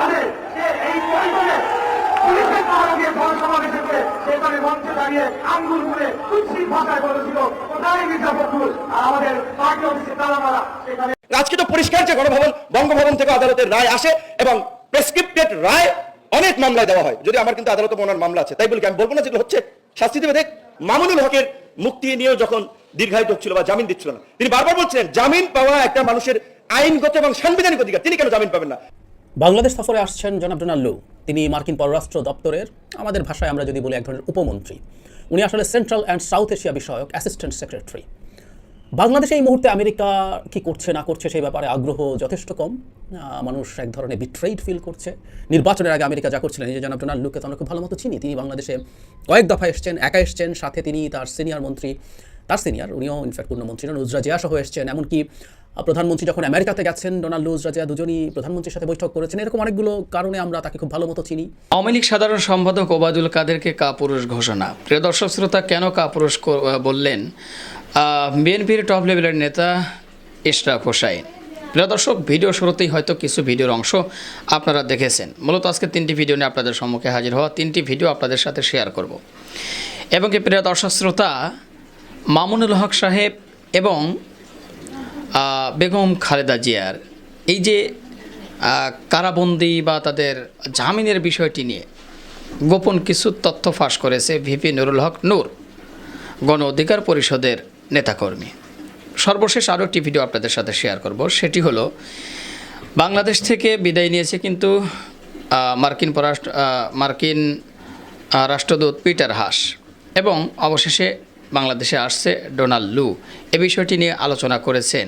কাদের সে এই প্রয়োজনে পুলিশের দিয়ে করে সেখানে মঞ্চে দাঁড়িয়ে আঙ্গুল করে ভাষায় বলেছিল, কোথায় মির্জা ফখরুল আর আমাদের পার্টি অফিসে সেখানে আজকে তো পরিষ্কার যে গণভবন, বঙ্গভবন থেকে আদালতের রায় আসে এবং প্রেসক্রিপ্টেড রায় অনেক মামলায় দেওয়া হয়। যদি আমার কিন্তু আদালতে মনার মামলা আছে, তাই বলি আমি বলব না যেগুলো হচ্ছে, শাস্তি দেবে। দেখ, মামুনুল হকের মুক্তি নিয়েও যখন দীর্ঘায়িত হচ্ছিল বা জামিন দিচ্ছিল না, তিনি বারবার বলছিলেন, জামিন পাওয়া একটা মানুষের আইনগত এবং সাংবিধানিক অধিকার, তিনি কেন জামিন পাবেন না? বাংলাদেশ সফরে আসছেন জনাব ডোনাল্ড লু। তিনি মার্কিন পররাষ্ট্র দপ্তরের, আমাদের ভাষায় আমরা যদি বলি এক ধরনের উপমন্ত্রী। উনি আসলে সেন্ট্রাল অ্যান্ড সাউথ এশিয়া বিষয়ক অ্যাসিস্ট্যান্ট সেক্রেটারি। বাংলাদেশে এই মুহূর্তে আমেরিকা কি করছে, না করছে, সেই ব্যাপারে আগ্রহ যথেষ্ট কম। মানুষ এক ধরনের বিট্রেড ফিল করছে। নির্বাচনের আগে আমেরিকা যা করছিলেন যে জনাব ডোনাল্ড লুকে তো আমরা খুব ভালো মতো চিনি। তিনি বাংলাদেশে কয়েক দফা এসছেন, একা এসছেন, সাথে তিনি তার সিনিয়র মন্ত্রী, তার সিনিয়র উনিও ইনফ্যাক্ট পূর্ণমন্ত্রী। নন উজরা জিয়া সহ এসছেন। এমনকি প্রধানমন্ত্রী যখন আমেরিকাতে গেছেন, ডোনাল্ড উজরা জিয়া দুজনই প্রধানমন্ত্রীর সাথে বৈঠক করেছেন, এরকম অনেকগুলো কারণে আমরা তাকে খুব ভালো মতো চিনি। আওয়ামী লীগ সাধারণ সম্পাদক ওবায়দুল কাদেরকে কাপুরুষ ঘোষণা। প্রিয় দর্শক শ্রোতা, কেন কাপুরুষ বললেন? বিএনপির টপ লেভেলের নেতা ইশরাক হোসাইন। প্রিয় দর্শক, ভিডিও শুরুতেই হয়তো কিছু ভিডিওর অংশ আপনারা দেখেছেন। মূলত আজকে তিনটি ভিডিও নিয়ে আপনাদের সম্মুখে হাজির হওয়া তিনটি ভিডিও আপনাদের সাথে শেয়ার করব। এবং প্রিয় দর্শক শ্রোতা, মামুনুল হক সাহেব এবং বেগম খালেদা জিয়ার এই যে কারাবন্দি বা তাদের জামিনের বিষয়টি নিয়ে গোপন কিছু তথ্য ফাঁস করেছে ভিপি নুরুল হক নূর, গণ অধিকার পরিষদের নেতাকর্মী। সর্বশেষ আরও একটি ভিডিও আপনাদের সাথে শেয়ার করব, সেটি হলো, বাংলাদেশ থেকে বিদায় নিয়েছে কিন্তু মার্কিন পররাষ্ট্র মার্কিন রাষ্ট্রদূত পিটার হাস এবং অবশেষে বাংলাদেশে আসছে ডোনাল্ড লু। এ বিষয়টি নিয়ে আলোচনা করেছেন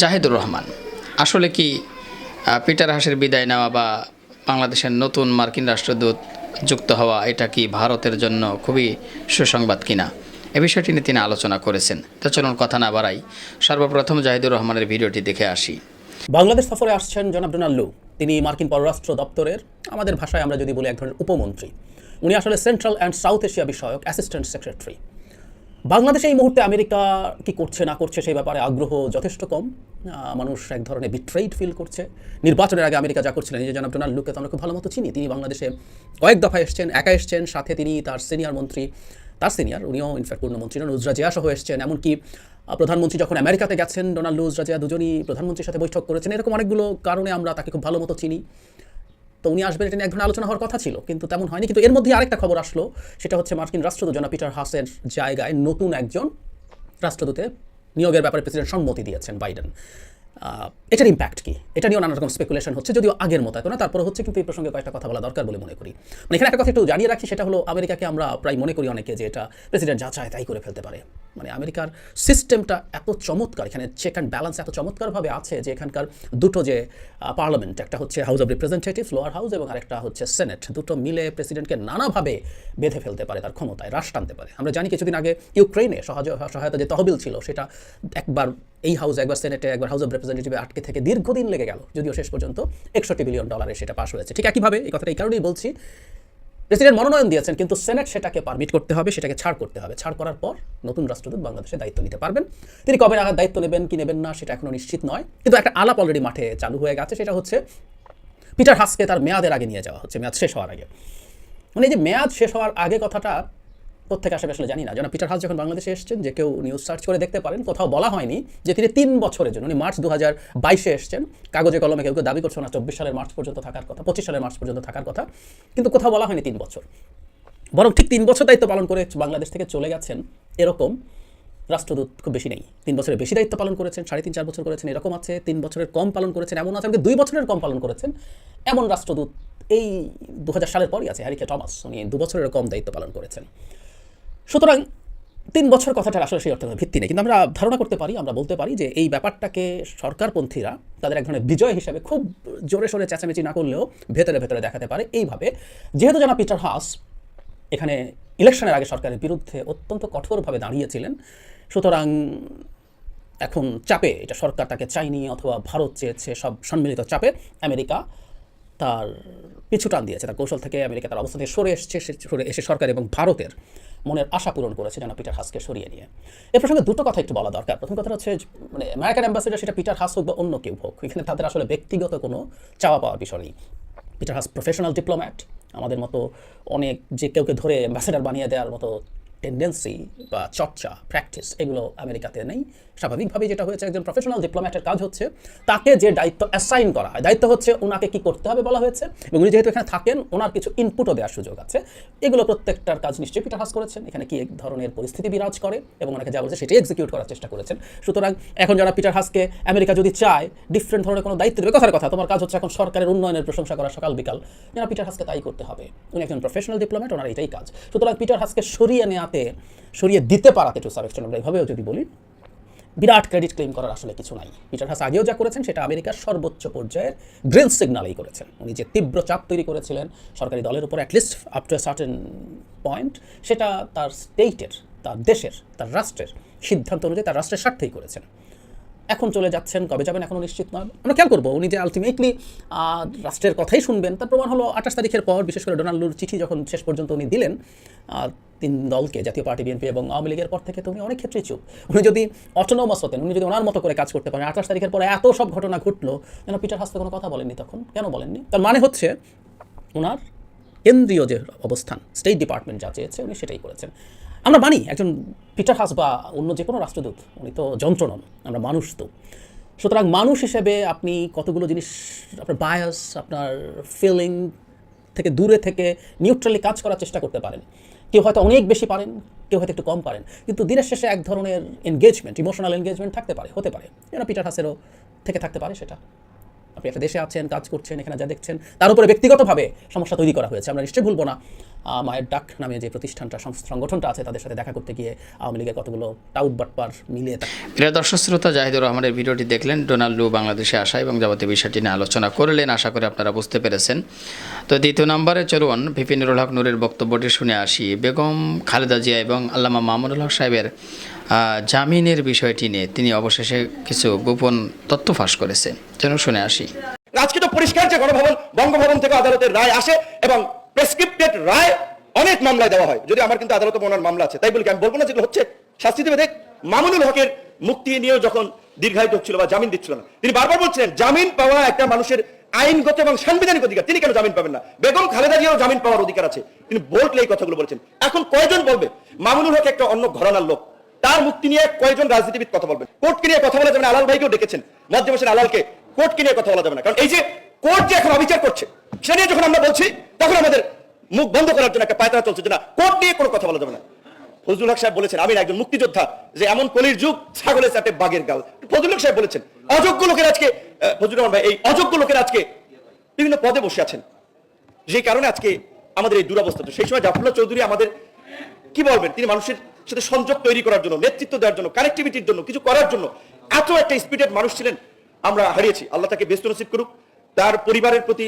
জাহিদুর রহমান। আসলে কি পিটার হাসের বিদায় নেওয়া বা বাংলাদেশের নতুন মার্কিন রাষ্ট্রদূত যুক্ত হওয়া, এটা কি ভারতের জন্য খুবই সুসংবাদ কিনা? এ বিষয়টি নিয়ে তিনি আলোচনা করেছেন। তো চলুন কথা না বাড়াই, সর্বপ্রথম জাহিদুর রহমানের ভিডিওটি দেখে আসি। বাংলাদেশ সফরে আসছেন জনাব ডোনাল্ড লু। তিনি মার্কিন পররাষ্ট্র দপ্তরের, আমাদের ভাষায় আমরা যদি বলি, এক ধরনের উপমন্ত্রী। উনি আসলে সেন্ট্রাল অ্যান্ড সাউথ এশিয়া বিষয়ক অ্যাসিস্ট্যান্ট সেক্রেটারি বাংলাদেশে এই মুহূর্তে আমেরিকা কি করছে, না করছে, সেই ব্যাপারে আগ্রহ যথেষ্ট কম। মানুষ এক ধরনের বিট্রেড ফিল করছে। নির্বাচনের আগে আমেরিকা যা করছিলেন যে জনাব ডোনাল্ড লুকে তো আমরা খুব ভালো মতো চিনি, তিনি বাংলাদেশে কয়েক দফা এসছেন, একা এসছেন, সাথে তিনি তার সিনিয়র মন্ত্রী, তার সিনিয়র উনিও ইনফ্যাক্ট পূর্ণমন্ত্রী উজরা জিয়া সহ এসছেন, এমনকি প্রধানমন্ত্রী যখন আমেরিকাতে গেছেন, ডোনাল্ড উজরা জিয়া দুজনই প্রধানমন্ত্রীর সাথে বৈঠক করেছেন, এরকম অনেকগুলো কারণে আমরা তাকে খুব ভালো মতো চিনি। তো উনি আসবেন, এটা নিয়ে এক ধরনের আলোচনা হওয়ার কথা ছিল, কিন্তু তেমন হয়নি। কিন্তু এর মধ্যে আরেকটা খবর আসলো, সেটা হচ্ছে মার্কিন রাষ্ট্রদূত জনা পিটার হাসের জায়গায় নতুন একজন রাষ্ট্রদূতে নিয়োগের ব্যাপারে প্রেসিডেন্ট সম্মতি দিয়েছেন বাইডেন। এটার ইম্প্যাক্ট কি? এটা নিয়েও নানা রকম স্পেকুলেশন হচ্ছে, যদিও আগের মতো এত না, তারপরে হচ্ছে কিন্তু এই প্রসঙ্গে কয়েকটা কথা বলা দরকার বলে মনে করি। মানে এখানে একটা কথা একটু জানিয়ে রাখি, সেটা হলো আমেরিকাকে আমরা প্রায় মনে করি অনেকে যে এটা প্রেসিডেন্ট যা চায় তাই করে ফেলতে পারে। মানে আমেরিকার সিস্টেমটা এত চমৎকার, এখানে চেক অ্যান্ড ব্যালেন্স এত চমৎকারভাবে আছে যে এখানকার দুটো যে পার্লামেন্ট একটা হচ্ছে house of representative lower house এবং আরেকটা হচ্ছে সেনেট দুটো মিলে প্রেসিডেন্টকে নানাভাবে বেঁধে ফেলতে পারে তার ক্ষমতায়, হ্রাস টানতে পারে। আমরা জানি কিছুদিন আগে ইউক্রেনে সহায়তা যে তহবিল ছিল, সেটা একবার এই হাউস একবার সেনেটে একবার হাউস অফ রিপ্রেজেন্টেটিভে আটকে থেকে দীর্ঘদিন লেগে গেল, যদিও শেষ পর্যন্ত একষট্টি বিলিয়ন ডলারে সেটা পাশ হয়েছে। ঠিক একইভাবে এই কথাটা এই কারণেই বলছি প্রেসিডেন্ট মনোনয়ন দিয়েছেন, কিন্তু সেনেট সেটাকে পারমিট করতে হবে, সেটাকে ছাড় করতে হবে। ছাড় করার পর নতুন রাষ্ট্রদূত বাংলাদেশে দায়িত্ব নিতে পারবেন। তিনি কবে নাগাদ দায়িত্ব নেবেন, কি নেবেন না, সেটা এখনও নিশ্চিত নয়। কিন্তু একটা আলাপ অলরেডি মাঠে চালু হয়ে গেছে, সেটা হচ্ছে পিটার হাসকে তার মেয়াদের আগে নিয়ে যাওয়া হচ্ছে, মেয়াদ শেষ হওয়ার আগে। মানে এই যে মেয়াদ শেষ হওয়ার আগে কথাটা কোথেকে আসবে আসলে জানি না। যেন পিটার হাস যখন বাংলাদেশে এসেছেন, যে কেউ নিউজ সার্চ করে দেখতে পারেন, কোথাও বলা হয়নি যে তিনি তিন বছরের জন্য, উনি মার্চ দু হাজার বাইশে এসছেন, কাগজে কলমে কেউ কেউ দাবি করছে না চব্বিশ সালের মার্চ পর্যন্ত থাকার কথা, পঁচিশ সালের মার্চ পর্যন্ত থাকার কথা, কিন্তু কোথাও বলা হয়নি তিন বছর। বরং ঠিক তিন বছর দায়িত্ব পালন করে বাংলাদেশ থেকে চলে গেছেন, এরকম রাষ্ট্রদূত খুব বেশি নেই। তিন বছরের বেশি দায়িত্ব পালন করেছেন, সাড়ে তিন, চার বছর করেছেন, এরকম আছে। তিন বছরের কম পালন করেছেন, এমন আছে। দুই বছরের কম পালন করেছেন, এমন রাষ্ট্রদূত এই দু হাজার সালের পরই আছে, হ্যারিকে টমাস, উনি দু বছরের কম দায়িত্ব পালন করেছেন। সুতরাং তিন বছর কথাটার আসলে সেই অর্থে ভিত্তি নেই। কিন্তু আমরা ধারণা করতে পারি, আমরা বলতে পারি যে এই ব্যাপারটাকে সরকারপন্থীরা তাদের এক ধরনের বিজয় হিসাবে খুব জোরে সোরে চেঁচামেচি না করলেও ভেতরে ভেতরে দেখাতে পারে। এইভাবে যেহেতু জানা পিটার হাস এখানে ইলেকশনের আগে সরকারের বিরুদ্ধে অত্যন্ত কঠোরভাবে দাঁড়িয়েছিলেন, সুতরাং এখন চাপে এটা সরকার তাকে চাইনি অথবা ভারত চেয়েছে সব সম্মিলিত চাপে আমেরিকা তার পিছু টান দিয়েছে। তার কৌশল থেকে আমেরিকা তার অবস্থা থেকে সরে এসছে সরে এসে সরকার এবং ভারতের মনের আশা পূরণ করেছে যেন পিটার হাসকে সরিয়ে নিয়ে। এ প্রসঙ্গে দুটো কথা একটু বলা দরকার। প্রথম কথা হচ্ছে মানে আমেরিকান অ্যাম্বাসেডার সেটা পিটার হাস হোক বা অন্য কেউ হোক, এখানে তাদের আসলে ব্যক্তিগত কোনো চাওয়া পাওয়ার বিষয় নেই। Peter Haas professional diplomat. আমাদের মতো অনেক যে কেউকে ধরে অ্যাম্বাসেডার বানিয়ে দেওয়ার মতো টেন্ডেন্সি বা চর্চা প্র্যাকটিস এগুলো আমেরিকাতে নেই। স্বাভাবিকভাবেই যেটা হয়েছে, একজন প্রফেশনাল ডিপ্লোম্যাটের কাজ হচ্ছে তাকে যে দায়িত্ব অ্যাসাইন করা হয় দায়িত্ব হচ্ছে ওনাকে কি করতে হবে বলা হয়েছে এবং উনি যেহেতু এখানে থাকেন, ওনার কিছু ইনপুটও দেওয়ার সুযোগ আছে। এগুলো প্রত্যেকটার কাজ নিশ্চয়ই পিটার হাস করেছেন। এখানে কি এক ধরনের পরিস্থিতি বিরাজ করে এবং ওনাকে যা বলছে সেটাই এক্সিকিউট করার চেষ্টা করেছেন। সুতরাং এখন যারা পিটার হাসকে আমেরিকা যদি চায় ডিফারেন্ট ধরনের কোনো দায়িত্ব দেবে, কথার কথা, তোমার কাজ হচ্ছে এখন সরকারের উন্নয়নের প্রশংসা করা সকাল বিকাল। যেন পিটার হাসকে তাই করতে হবে? উনি একজন প্রফেশনাল ডিপ্লোম্যাট ওনার এটাই কাজ। সুতরাং পিটার হাসকে সরিয়ে নেওয়াতে সরিয়ে দিতে পারাতে টু সাবেকশন আমরা এইভাবেও যদি বলি, বিরাট ক্রেডিট ক্লেম করার আসলে কিছু নাই। পিটার হাস আগেও যা করেছেন সেটা আমেরিকার সর্বোচ্চ পর্যায়ের গ্রিন সিগনালেই করেছেন। উনি যে তীব্র চাপ তৈরি করেছিলেন, সরকারি দলের উপর at least up to certain point সেটা তার স্টেটের তার দেশের, তার রাষ্ট্রের সিদ্ধান্ত অনুযায়ী তার রাষ্ট্রের স্বার্থেই করেছেন। এখন চলে যাচ্ছেন, কবে যাবেন এখনও নিশ্চিত নয়। আমরা খেয়াল করব, উনি যে আলটিমেটলি রাষ্ট্রের কথাই শুনবেন। তার প্রমাণ হলো আঠাশ তারিখের পর, বিশেষ করে ডোনাল্ডুর চিঠি যখন শেষ পর্যন্ত উনি দিলেন তিন দলকে, জাতীয় পার্টি, বিএনপি এবং আওয়ামী লীগের পর থেকে তো উনি অনেক ক্ষেত্রেই চুপ। উনি যদি অটোনোমাস হতেন, উনি যদি ওনার মতো করে কাজ করতে পারেন, আঠাশ তারিখের পরে এত সব ঘটনা ঘটলো, যেন পিটার হাসতে কোনো কথা বলেননি তখন? কেন বলেননি? তার মানে হচ্ছে ওনার কেন্দ্রীয় যে অবস্থান, স্টেট ডিপার্টমেন্ট যা চেয়েছে, উনি সেটাই করেছেন। আমরা মানি, একজন পিটার হাস বা অন্য যে কোনো রাষ্ট্রদূত, উনি তো যন্ত্র নন, আমরা মানুষ তো। সুতরাং মানুষ হিসেবে আপনি কতগুলো জিনিস, আপনার বায়াস আপনার ফিলিং থেকে দূরে থেকে নিউট্রালি কাজ করার চেষ্টা করতে পারেন। কেউ হয়তো অনেক বেশি পারেন, কেউ হয়তো একটু কম পারেন, কিন্তু দিনের শেষে এক ধরনের এনগেজমেন্ট ইমোশনাল এনগেজমেন্ট থাকতে পারে, হতে পারে। যেন পিটার হাসেরও থেকে থাকতে পারে সেটা। আপনি একটা দেশে আছেন, কাজ করছেন, এখানে যা দেখছেন, তার উপরে ব্যক্তিগতভাবে সমস্যা তৈরি করা হয়েছে। আমরা নিশ্চয়ই ভুলবো না। মায়ের ডাক নামে যে প্রতিষ্ঠানটা সংগঠনটা আছে, তাদের সাথে দেখা করতে গিয়ে আওয়ামী লীগের কতগুলো টাউট বাটপার মিলিয়ে প্রিয় দর্শক, শ্রোতা জাহিদুর রহমানের ভিডিওটি দেখলেন। ডোনাল্ড লু বাংলাদেশে আসা এবং যাবতীয় বিষয়টি নিয়ে আলোচনা করলেন। আশা করি আপনারা বুঝতে পেরেছেন। তো দ্বিতীয় নম্বরে চলুন, ভিপি নুরুল হক নুরের বক্তব্যটি শুনে আসি। বেগম খালেদা জিয়া এবং আল্লামা মামুনুল হক সাহেবের জামিনের বিষয়টি নিয়ে তিনি অবশেষে কিছু গোপন তথ্য ফাঁস করেছে। চলুন শুনে আসি। আজকে তো পরিষ্কার যে গণভবন, বঙ্গভবন থেকে আদালতের রায় আসে এবং প্রেসক্রিপ্টেড রায় অনেক মামলায় দেওয়া হয়। যদি আমার কিন্তু আদালতে ওনার মামলা আছে, তাই বলি আমি বলব না যেগুলো হচ্ছে শাস্তি দেবে। দেখ, মামুনুল হকের মুক্তি নিয়েও যখন দীর্ঘায়িত হচ্ছিল বা জামিন দিচ্ছিল না, তিনি বারবার বলছিলেন, জামিন পাওয়া একটা মানুষের আইনগত এবং সাংবিধানিক অধিকার, তিনি কেন জামিন পাবেন না? বেগম খালেদা জিয়াও জামিন পাওয়ার অধিকার আছে। তিনি বোল্ডলি এই কথাগুলো বলেছেন। এখন কয়জন বলবে, মামুনুল হক একটা অন্য ঘরানার লোক তার মুক্তি নিয়ে কয়জন রাজনীতিবিদ কথা বলবেন? কোর্টকে নিয়ে কথা বলা যাবে না, আলাল ভাইকেও ডেকেছেন। মধ্যে বসেন আলালকে কোর্টকে নিয়ে কথা বলা যাবে না। কারণ এই যে কোর্ট যে এখন অবিচার করছে সেটা নিয়ে যখন আমরা বলছি, তখন আমাদের মুখ বন্ধ করার জন্য একটা পায়তারা চলছে যে না, কোর্ট নিয়ে কোনো কথা বলা যাবে না। ফজলুল হক সাহেব বলেছেন, আমি একজন মুক্তিযোদ্ধা, যে এমন কলির যুগ, ছাগলের চাটে বাগের গাল। ফজলুল হক সাহেব বলেছেন, অযোগ্য লোকের আজকে ফজলুর রহমান ভাই, এই অযোগ্য লোকের আজকে বিভিন্ন পদে বসে আছেন। যে কারণে আজকে আমাদের এই দুরবস্থা, তো সেই সময় জাফরুল্লাহ চৌধুরী আমাদের, কি বলবেন? তিনি মানুষের সাথে সংযোগ তৈরি করার জন্য, নেতৃত্ব দেওয়ার জন্য কানেক্টিভিটির জন্য, কিছু করার জন্য এত একটা স্পিডেড মানুষ ছিলেন, আমরা হারিয়েছি। আল্লাহ তাকে ব্যস্ত নসিব করুক, তার পরিবারের প্রতি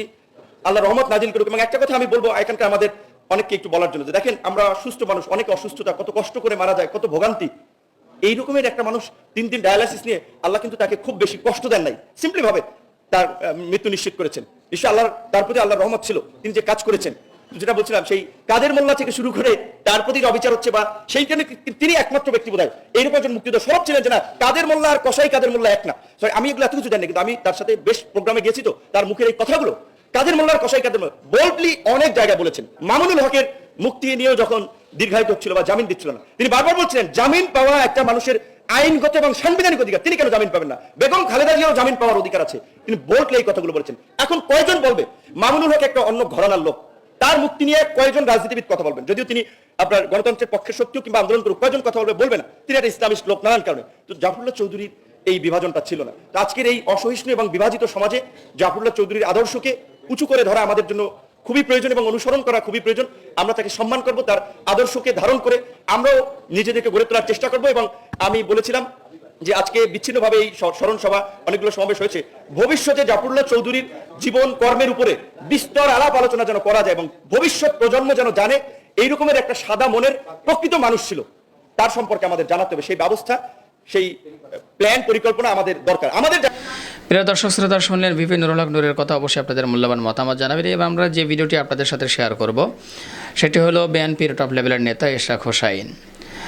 আল্লাহ রহমত নাজিল করুক এবং একটা কথা আমি বলব এখানকার আমাদের অনেককে একটু বলার জন্য যে দেখেন, আমরা সুস্থ মানুষ, অনেক অসুস্থতা, কত কষ্ট করে মারা যায়, কত ভোগান্তি। এই রকমের একটা মানুষ তিন দিন ডায়ালাসিস নিয়ে আল্লাহ কিন্তু তাকে খুব বেশি কষ্ট দেন নাই। সিম্পলি ভাবে তার মৃত্যু নিশ্চিত করেছেন। নিশ্চয় আল্লাহ তার প্রতি আল্লাহর রহমত ছিল, তিনি যে কাজ করেছেন। যেটা বলছিলাম সেই কাদের মোল্লা থেকে শুরু করে তার প্রতি অবিচার হচ্ছে বা সেইখানে কি- তিনি একমাত্র ব্যক্তি বোধ হয় এইরকম একজন মুক্তিযোদ্ধা সরব ছিলেন যে না কাদের মোল্লা আর কসাই কাদের মোল্লা এক না। Sorry, আমি এগুলো এত কিছু জানি কিন্তু আমি তার সাথে বেশ প্রোগ্রামে গেছি তো তার মুখের এই কথাগুলো। কাদের মোল্লার কসাই কাদের মোল্লা বোল্ডলি অনেক জায়গায় বলেছেন। মামুনুল হকের মুক্তি নিয়েও যখন দীর্ঘায়িত হচ্ছিল বা জামিন দিচ্ছিল না তিনি বারবার বলছিলেন জামিন পাওয়া একটা মানুষের আইনগত এবং সাংবিধানিক অধিকার তিনি কেন জামিন পাবেন না? বেগম খালেদা জিয়াও জামিন পাওয়ার অধিকার আছে। তিনি বোল্ডলি এই কথাগুলো বলেছেন। এখন কয়জন বলবে মামুনুল হক একটা অন্য ঘরানার লোক তার মুক্তি নিয়ে কয়েকজন রাজনীতিবিদ কথা বলবেন। যদিও তিনি আপনার গণতন্ত্রের পক্ষে শক্তিও কিংবা আন্দোলন করুক কয়জন কথা বলবে বলবে না। তিনি একটা ইসলামিস্ট লোক নানান কারণে। তো জাফরুল্লাহ চৌধুরীর এই বিভাজনটা ছিল না। তো আজকের এই অসহিষ্ণু এবং বিভাজিত সমাজে জাফরুল্লাহ চৌধুরীর আদর্শকে উঁচু করে ধরা আমাদের জন্য খুবই প্রয়োজন এবং অনুসরণ করা খুবই প্রয়োজন। আমরা তাকে সম্মান করব, তার আদর্শকে ধারণ করে আমরাও নিজেদেরকে গড়ে তোলার চেষ্টা করব এবং আমি বলেছিলাম যে আজকে বিচ্ছিন্নভাবে এই স্মরণ সভা অনেকগুলো সমাবেশ হয়েছে। ভবিষ্যতে জাফরুল্লাহ চৌধুরীর জীবন কর্মের উপরে বিস্তর আলাপ আলোচনা যেন করা যায় এবং ভবিষ্যৎ প্রজন্ম যেন জানে, এই রকমের একটা সাদা মনের প্রকৃত মানুষ ছিল। তার সম্পর্কে আমাদের জানাতে হবে। সেই ব্যবস্থা, সেই প্ল্যান পরিকল্পনা আমাদের দরকার। আমাদের প্রিয় দর্শক, শ্রোতা শুনলেন ভিপি নুরুল হক নুরের কথা অবশ্যই আপনাদের মূল্যবান মতামত জানাবেন এবং আমরা যে ভিডিওটি আপনাদের সাথে শেয়ার করব, সেটি হলো বিএনপির টপ লেভেলের নেতা ইশরাক হোসাইন।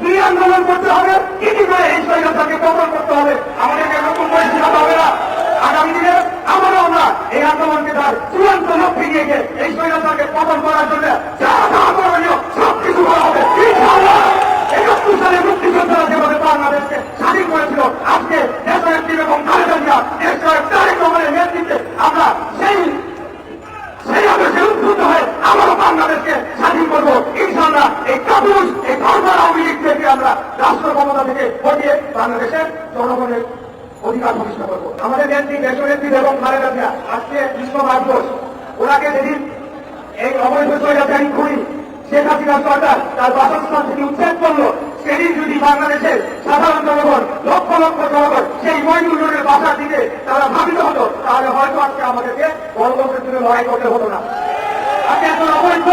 কি আন্দোলন করতে হবে, কি কি করে এই স্বৈরাচারকে পতন করতে হবে আমাদেরকে নতুন করে শেখাতে হবে না? আগামী দিনে আমরাও আমরা এই আন্দোলনকে তার চূড়ান্ত লক্ষ্যে নিয়ে গিয়ে এই স্বৈরাচারকে পতন করার জন্য যা যা করণীয় সব কিছু করা হবে। ইনশাআল্লাহ একাত্তর সালে মুক্তিযোদ্ধারা যেভাবে বাংলাদেশকে স্বাধীন করেছিল, আজকে দেশের টিম এবং খালেদা জিয়া দেশের তারেক রহমানের নেতৃত্বে আমরা সেই সেই আদেশে উদ্ভূত হয়ে আবারও বাংলাদেশকে স্বাধীন করব। ইনশাল্লাহ এই কাপুরুষ এই ধর্মের আওয়ামী আমরা রাষ্ট্র ক্ষমতা থেকে হটিয়ে বাংলাদেশের জনগণের অধিকার প্রতিষ্ঠা করব। আমাদের নেত্রী, দেশনেত্রী এবং খালেদা আজকে বিশ্ব ভারতবর্ষ ওনাকে যেদিন এই অবৈধ স্বৈরাচারী খুনি শেখ হাসিনা সরকার তার বাসস্থান থেকে উচ্ছেদ করল, সেদিন যদি বাংলাদেশের সাধারণ জনগণ, লক্ষ লক্ষ জনগণ সেই মহিনুল্লনের বাসার দিকে তারা ভাবিত হতো, তাহলে হয়তো আজকে আমাদেরকে গণতন্ত্রের জন্য লড়াই করতে হতো না। আজকে একজন অবৈধ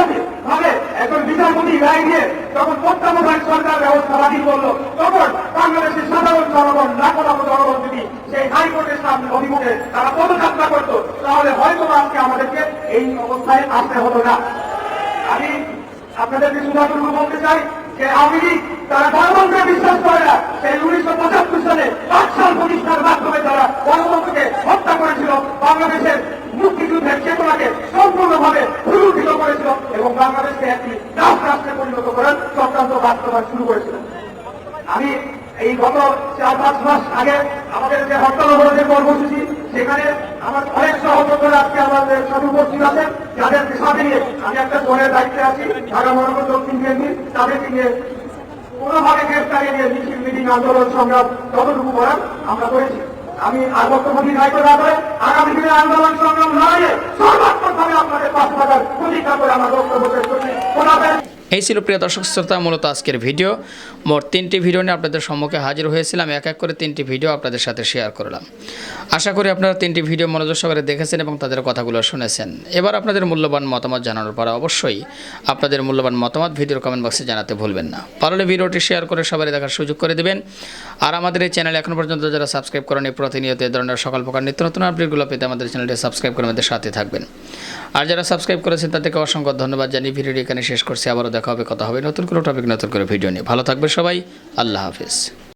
ভাবে একজন বিচারপতি রায় দিয়ে যখন তত্ত্বাবধায়ক সরকার ব্যবস্থা বাতিল করল, তখন বাংলাদেশের সাধারণ জনগণ লাখো লাখো জনগণ যদি সেই হাইকোর্টের সামনে অভিমুখে তারা পদযাত্রা করতো, তাহলে হয়তো আজকে আমাদেরকে এই অবস্থায় আসতে হতো না। আমি আপনাদেরকে সুধাটুকু বলতে চাই, যে আওয়ামী লীগ তারা গণতন্ত্রে বিশ্বাস করে না, সেই উনিশশো পঁচাত্তর সালে পাঁচশাল প্রতিষ্ঠার মাধ্যমে তারা গণতন্ত্রকে হত্যা করেছিল বাংলাদেশের মুক্তিযুদ্ধের চেতনাকে সম্পূর্ণভাবে পুনরুদ্ধিত করেছিল এবং বাংলাদেশকে একটি রাজ রাষ্ট্রে পরিণত করার চক্রান্ত বাস্তবায়ন শুরু করেছিল আমি এই গত চার পাঁচ মাস আগে আমাদের যে হরতাল অবরোধের কর্মসূচি সেখানে আমার অনেক সহযোগীরা আজকে আমাদের সাথে উপস্থিত আছেন যাদেরকে সাথে নিয়ে আমি একটা দলের দায়িত্বে আছি ঢাকা মহানগর দক্ষিণ বিএনপি তাদেরকে নিয়ে কোনোভাবে গ্রেফতারি নিয়ে মিছিল, মিটিং, আন্দোলন, সংগ্রাম যতটুকু করার আমরা করেছি। আমি আর বক্তব্য দীর্ঘায়িত না করে আগামী দিনে আন্দোলন, সংগ্রাম লড়াইয়ে সর্বাত্মকভাবে আপনাদের পাশে থাকার প্রতিজ্ঞা করে আমার বক্তব্য শেষ করছি। এই ছিল প্রিয় দর্শক শ্রোতা, মূলত আজকের ভিডিও। মোট তিনটি ভিডিও নিয়ে আপনাদের সম্মুখে হাজির হয়েছিলাম। এক এক করে তিনটি ভিডিও আপনাদের সাথে শেয়ার করলাম। আশা করি আপনারা তিনটি ভিডিও মনোযোগ সহকারে দেখেছেন এবং তাদের কথাগুলো শুনেছেন। এবার আপনাদের মূল্যবান মতামত জানানোর পর অবশ্যই আপনাদের মূল্যবান মতামত ভিডিওর কমেন্ট বক্সে জানাতে ভুলবেন না। পারলে ভিডিওটি শেয়ার করে সবাই দেখার সুযোগ করে দেবেন। আর আমাদের এই চ্যানেল এখনও পর্যন্ত যারা সাবস্ক্রাইব করেনি প্রতিনিয়ত এ ধরনের সকল প্রকার নিত্য নতুন আপডেটগুলো পেতে আমাদের চ্যানেলটি সাবস্ক্রাইব করে আমাদের সাথে থাকবেন। আর যারা সাবস্ক্রাইব করেছেন, তাদেরকে অসংখ্য ধন্যবাদ। জানিয়ে ভিডিওটি এখানে শেষ করছি। আবারও দেখা হবে, কথা হবে নতুন কোনো টপিক নতুন করে ভিডিও নিয়ে। ভালো থাকবে সবাই, আল্লাহ হাফিজ।